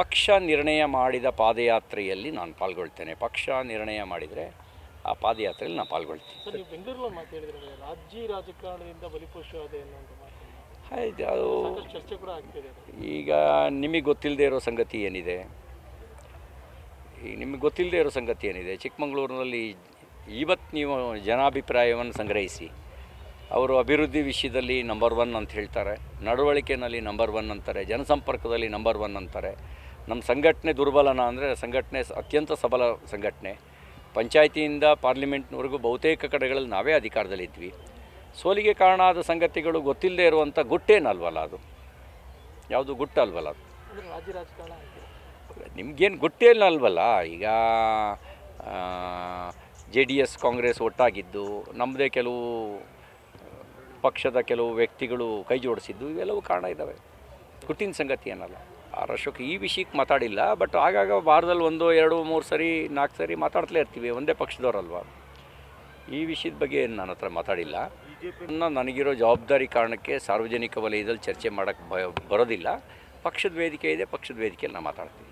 ಪಕ್ಷ ನಿರ್ಣಯ ಮಾಡಿದ ಪಾದಯಾತ್ರೆಯಲ್ಲಿ ನಾನು ಪಾಲ್ಗೊಳ್ತೇನೆ. ಪಕ್ಷ ನಿರ್ಣಯ ಮಾಡಿದರೆ ಆ ಪಾದಯಾತ್ರೆಯಲ್ಲಿ ನಾನು ಪಾಲ್ಗೊಳ್ತೀನಿ. ಬೆಂಗಳೂರಲ್ಲಿ ರಾಜ್ಯ ರಾಜಕಾರಣದಿಂದ ಆಯ್ತು ಅದು ಚರ್ಚೆ ಕೂಡ ಆಗ್ತಿದೆ ಈಗ ನಿಮಗೆ ಗೊತ್ತಿಲ್ಲದೆ ಇರೋ ಸಂಗತಿ ಏನಿದೆ? ಈಗ ನಿಮಗೆ ಗೊತ್ತಿಲ್ಲದೆ ಇರೋ ಸಂಗತಿ ಏನಿದೆ? ಚಿಕ್ಕಮಗಳೂರಿನಲ್ಲಿ ಇವತ್ತು ನೀವು ಜನಾಭಿಪ್ರಾಯವನ್ನು ಸಂಗ್ರಹಿಸಿ. ಅವರು ಅಭಿವೃದ್ಧಿ ವಿಷಯದಲ್ಲಿ ನಂಬರ್ ಒನ್ ಅಂತ ಹೇಳ್ತಾರೆ. ನಡವಳಿಕೆಯಲ್ಲಿ ನಂಬರ್ ಒನ್ ಅಂತಾರೆ. ಜನಸಂಪರ್ಕದಲ್ಲಿ ನಂಬರ್ ಒನ್ ಅಂತಾರೆ. ನಮ್ಮ ಸಂಘಟನೆ ದುರ್ಬಲನ ಅಂದರೆ ಸಂಘಟನೆ ಅತ್ಯಂತ ಸಬಲ ಸಂಘಟನೆ. ಪಂಚಾಯತಿಯಿಂದ ಪಾರ್ಲಿಮೆಂಟ್ನವರೆಗೂ ಬಹುತೇಕ ಕಡೆಗಳಲ್ಲಿ ನಾವೇ ಅಧಿಕಾರದಲ್ಲಿದ್ವಿ ಸೋಲಿಗೆ ಕಾರಣ ಆದ ಸಂಗತಿಗಳು ಗೊತ್ತಿಲ್ಲದೆ ಇರುವಂಥ ಗುಟ್ಟೇನಲ್ವಲ್ಲ ಅದು? ಯಾವುದು ಗುಟ್ಟಲ್ವಲ್ಲ ಅದು? ನಿಮಗೇನು ಗುಟ್ಟೇನಲ್ವಲ್ಲ? ಈಗ ಜೆ ಡಿ ಎಸ್ ಕಾಂಗ್ರೆಸ್ ಒಟ್ಟಾಗಿದ್ದು ನಮ್ಮದೇ ಕೆಲವು ಪಕ್ಷದ ಕೆಲವು ವ್ಯಕ್ತಿಗಳು ಕೈ ಜೋಡಿಸಿದ್ದು ಇವೆಲ್ಲವೂ ಕಾರಣ ಇದ್ದಾವೆ. ಗುಟ್ಟಿನ ಸಂಗತಿ ಏನಲ್ಲ? ಅಶೋಕ್ ಈ ವಿಷಯಕ್ಕೆ ಮಾತಾಡಿಲ್ಲ ಬಟ್ ಆಗಾಗ ವಾರದಲ್ಲಿ ಒಂದು, ಎರಡು, ಮೂರು ಸರಿ, ನಾಲ್ಕು ಸರಿ ಮಾತಾಡ್ತಲೇ ಇರ್ತೀವಿ, ಒಂದೇ ಪಕ್ಷದವರಲ್ವ. ಈ ವಿಷಯದ ಬಗ್ಗೆ ನನ್ನ ಹತ್ರ ಮಾತಾಡಿಲ್ಲ. ನನಗಿರೋ ಜವಾಬ್ದಾರಿ ಕಾರಣಕ್ಕೆ ಸಾರ್ವಜನಿಕ ವಲಯದಲ್ಲಿ ಚರ್ಚೆ ಮಾಡೋಕ್ಕೆ ಬರೋದಿಲ್ಲ. ಪಕ್ಷದ ವೇದಿಕೆ ಇದೆ, ಪಕ್ಷದ ವೇದಿಕೆಯಲ್ಲಿ ನಾನು ಮಾತಾಡ್ತೀನಿ.